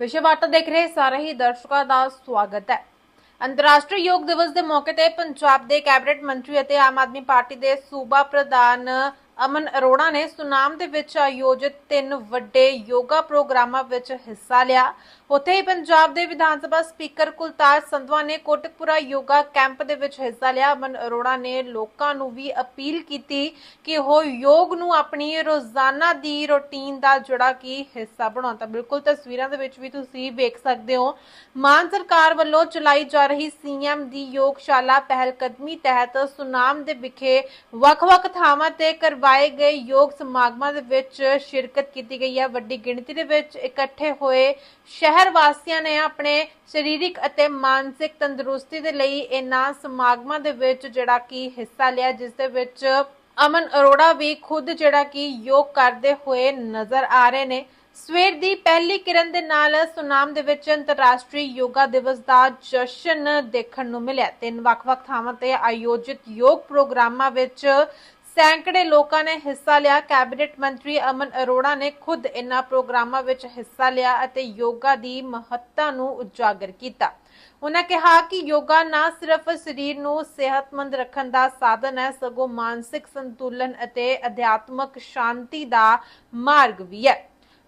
ਵਿਸ਼ੇ ਵਾਰਤਾ ਦੇਖ ਰਹੇ ਸਾਰੇ ਹੀ ਦਰਸ਼ਕਾਂ ਦਾ ਸਵਾਗਤ ਹੈ। ਅੰਤਰਰਾਸ਼ਟਰੀ ਯੋਗ ਦਿਵਸ ਦੇ ਮੌਕੇ ਤੇ ਪੰਜਾਬ ਦੇ ਕੈਬਨਿਟ ਮੰਤਰੀ ਅਤੇ ਆਮ ਆਦਮੀ ਪਾਰਟੀ ਦੇ ਸੂਬਾ ਪ੍ਰਧਾਨ ਅਮਨ ਅਰੋੜਾ ਨੇ ਸੁਨਾਮ ਦੇ ਵਿੱਚ ਆਯੋਜਿਤ ਤਿੰਨ ਵੱਡੇ ਯੋਗਾ ਪ੍ਰੋਗਰਾਮਾਂ ਵਿੱਚ ਹਿੱਸਾ ਲਿਆ। ਉੱਥੇ ਹੀ ਪੰਜਾਬ ਦੇ ਵਿਧਾਨ ਸਭਾ ਸਪੀਕਰ ਕੁਲਤਾਰ ਸੰਧਵਾ ਨੇ ਕੋਟਕਪੁਰਾ ਯੋਗਾ ਕੈਂਪ ਦੇ ਵਿੱਚ ਹਿੱਸਾ ਲਿਆ। ਅਮਨ ਅਰੋੜਾ ਨੇ ਲੋਕਾਂ ਨੂੰ ਵੀ ਅਪੀਲ ਕੀਤੀ ਕਿ ਉਹ ਯੋਗ ਨੂੰ ਆਪਣੀ ਰੋਜ਼ਾਨਾ ਦੀ ਰੁਟੀਨ ਦਾ ਜਿਹੜਾ ਕਿ ਹਿੱਸਾ ਬਣਾਉਣ। ਤਾਂ ਬਿਲਕੁਲ ਤਸਵੀਰਾਂ ਦੇ ਵਿੱਚ ਵੀ ਤੁਸੀਂ ਵੇਖ ਸਕਦੇ ਹੋ। ਮਾਨ ਸਰਕਾਰ ਵੱਲੋਂ ਚਲਾਈ ਜਾ ਰਹੀ ਸੀਐਮ ਦੀ ਯੋਗਸ਼ਾਲਾ ਪਹਿਲ ਕਦਮੀ ਤਹਿਤ ਸੁਨਾਮ ਦੇ ਵਿਖੇ ਵੱਖ-ਵੱਖ ਥਾਵਾਂ ਤੇ ਕਰਵਾਏ ਗਏ ਯੋਗ ਸਮਾਗਮਾਂ ਦੇ ਵਿੱਚ ਸ਼ਿਰਕਤ ਕੀਤੀ ਗਈ ਹੈ। ਵੱਡੀ ਗਿਣਤੀ ਦੇ ਵਿੱਚ ਇਕੱਠੇ ਹੋਏ ਸ਼ਹਿਰ ਵਾਸੀਆਂ ਨੇ ਆਪਣੇ ਸਰੀਰਕ ਅਤੇ ਮਾਨਸਿਕ ਤੰਦਰੁਸਤੀ ਦੇ ਲਈ ਇਹਨਾਂ ਸਮਾਗਮਾਂ ਦੇ ਵਿੱਚ ਜਿਹੜਾ ਕਿ ਹਿੱਸਾ ਲਿਆ, ਜਿਸ ਦੇ ਵਿੱਚ ਅਮਨ ਅਰੋੜਾ ਵੀ ਖੁਦ ਜਿਹੜਾ ਕਿ ਯੋਗ ਕਰਦੇ ਹੋਏ ਨਜ਼ਰ ਆ ਰਹੇ ਨੇ। ਸਵੇਰ ਦੀ ਪਹਿਲੀ ਕਿਰਨ ਦੇ ਨਾਲ ਸੁਨਾਮ ਦੇ ਵਿੱਚ ਅੰਤਰਰਾਸ਼ਟਰੀ ਯੋਗਾ ਦਿਵਸ ਦਾ ਜਸ਼ਨ ਦੇਖਣ ਨੂੰ ਮਿਲਿਆ। ਤਿੰਨ ਵੱਖ-ਵੱਖ ਥਾਵਾਂ ਤੇ ਆਯੋਜਿਤ ਯੋਗ ਪ੍ਰੋਗਰਾਮਾਂ ਵਿੱਚ ਸੈਂਕੜੇ ਲੋਕਾਂ ਨੇ ਹਿੱਸਾ ਲਿਆ। ਕੈਬਨਿਟ ਮੰਤਰੀ ਅਮਨ ਅਰੋੜਾ ਨੇ ਖੁਦ ਇਨ੍ਹਾਂ ਪ੍ਰੋਗਰਾਮਾਂ ਵਿੱਚ ਹਿੱਸਾ ਲਿਆ ਅਤੇ ਯੋਗਾ ਦੀ ਮਹੱਤਤਾ ਨੂੰ ਉਜਾਗਰ ਕੀਤਾ। ਉਹਨਾਂ ਕਿਹਾ ਕਿ ਯੋਗਾ ਨਾ ਸਿਰਫ ਸਰੀਰ ਨੂੰ ਸਿਹਤਮੰਦ ਰੱਖਣ ਦਾ ਸਾਧਨ ਹੈ, ਸਗੋਂ ਮਾਨਸਿਕ ਸੰਤੁਲਨ ਅਤੇ ਅਧਿਆਤਮਕ ਸ਼ਾਂਤੀ ਦਾ ਮਾਰਗ ਵੀ ਹੈ।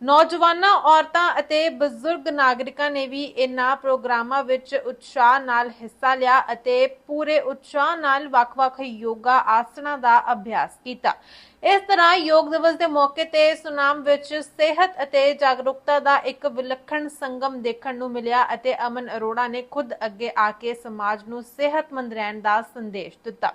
ਨੌਜਵਾਨਾਂ, ਔਰਤਾਂ ਅਤੇ ਬਜ਼ੁਰਗ ਨਾਗਰਿਕਾਂ ਨੇ ਵੀ ਇਨ੍ਹਾਂ ਪ੍ਰੋਗਰਾਮਾਂ ਵਿੱਚ ਉਤਸ਼ਾਹ ਨਾਲ ਹਿੱਸਾ ਲਿਆ ਅਤੇ ਪੂਰੇ ਉਤਸ਼ਾਹ ਨਾਲ ਵੱਖ-ਵੱਖ ਯੋਗਾ ਆਸਣਾਂ ਦਾ ਅਭਿਆਸ ਕੀਤਾ। ਇਸ ਤਰ੍ਹਾਂ ਯੋਗ ਦਿਵਸ ਦੇ ਮੌਕੇ ਤੇ ਸੁਨਾਮ ਵਿੱਚ ਸਿਹਤ ਅਤੇ ਜਾਗਰੂਕਤਾ ਦਾ ਇੱਕ ਵਿਲੱਖਣ ਸੰਗਮ ਦੇਖਣ ਨੂੰ ਮਿਲਿਆ ਅਤੇ ਅਮਨ ਅਰੋੜਾ ਨੇ ਖੁਦ ਅੱਗੇ ਆ ਕੇ ਸਮਾਜ ਨੂੰ ਸਿਹਤਮੰਦ ਰਹਿਣ ਦਾ ਸੰਦੇਸ਼ ਦਿੱਤਾ।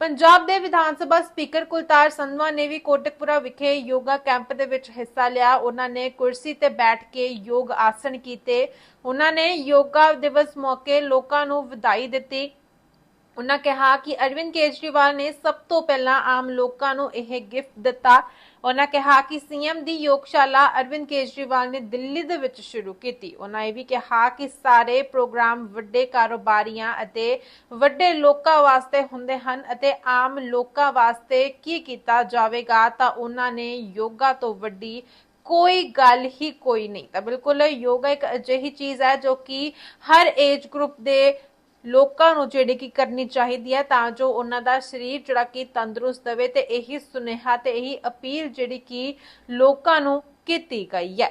ਪੰਜਾਬ ਦੇ ਵਿਧਾਨ ਸਭਾ ਸਪੀਕਰ ਕੁਲਤਾਰ ਸੰਧਵਾ ਨੇ ਵੀ ਕੋਟਕਪੁਰਾ ਵਿਖੇ ਯੋਗਾ ਕੈਂਪ ਦੇ ਵਿੱਚ ਹਿੱਸਾ ਲਿਆ। ਉਹਨਾਂ ਨੇ ਕੁਰਸੀ ਤੇ ਬੈਠ ਕੇ ਯੋਗ ਆਸਣ ਕੀਤੇ। ਉਹਨਾਂ ਨੇ ਯੋਗਾ ਦਿਵਸ ਮੌਕੇ ਲੋਕਾਂ ਨੂੰ ਵਧਾਈ ਦਿੱਤੀ। ਉਹਨਾਂ ਕਿਹਾ ਕਿ ਅਰਵਿੰਦ ਕੇਜਰੀਵਾਲ ਨੇ ਸਭ ਤੋਂ ਪਹਿਲਾਂ ਆਮ ਲੋਕਾਂ ਨੂੰ ਇਹ ਗਿਫਟ ਦਿੱਤਾ। ਉਹਨਾਂ ਕਿਹਾ ਕਿ ਸੀਐਮ ਦੀ ਯੋਗਸ਼ਾਲਾ ਅਰਵਿੰਦ ਕੇਜਰੀਵਾਲ ਨੇ ਦਿੱਲੀ ਦੇ ਵਿੱਚ ਸ਼ੁਰੂ ਕੀਤੀ। ਉਹਨਾਂ ਇਹ ਵੀ ਕਿਹਾ ਕਿ ਸਾਰੇ ਪ੍ਰੋਗਰਾਮ ਵੱਡੇ ਕਾਰੋਬਾਰੀਆਂ ਅਤੇ ਵੱਡੇ ਲੋਕਾਂ ਵਾਸਤੇ ਹੁੰਦੇ ਹਨ ਅਤੇ ਆਮ ਲੋਕਾਂ ਵਾਸਤੇ ਕੀ ਕੀਤਾ ਜਾਵੇਗਾ ਤਾਂ ਉਹਨਾਂ ਨੇ ਯੋਗਾ ਤੋਂ ਵੱਡੀ ਕੋਈ ਗੱਲ ਹੀ ਕੋਈ ਨਹੀਂ। ਤਾਂ ਬਿਲਕੁਲ ਯੋਗਾ ਇੱਕ ਅਜਿਹੀ ਚੀਜ਼ ਹੈ ਜੋ ਕਿ ਹਰ ਏਜ ਗਰੁੱਪ ਦੇ ਲੋਕਾਂ ਨੂੰ ਜਿਹੜੀ ਕਿ ਕਰਨੀ ਚਾਹੀਦੀ ਹੈ ਤਾਂ ਜੋ ਉਹਨਾਂ ਦਾ ਸਰੀਰ ਜਿਹੜਾ ਕਿ ਤੰਦਰੁਸਤ ਰਵੇ ਤੇ ਇਹੀ ਸੁਨੇਹਾ ਤੇ ਇਹੀ ਅਪੀਲ ਜਿਹੜੀ ਕਿ ਲੋਕਾਂ ਨੂੰ ਕੀਤੀ ਗਈ ਹੈ।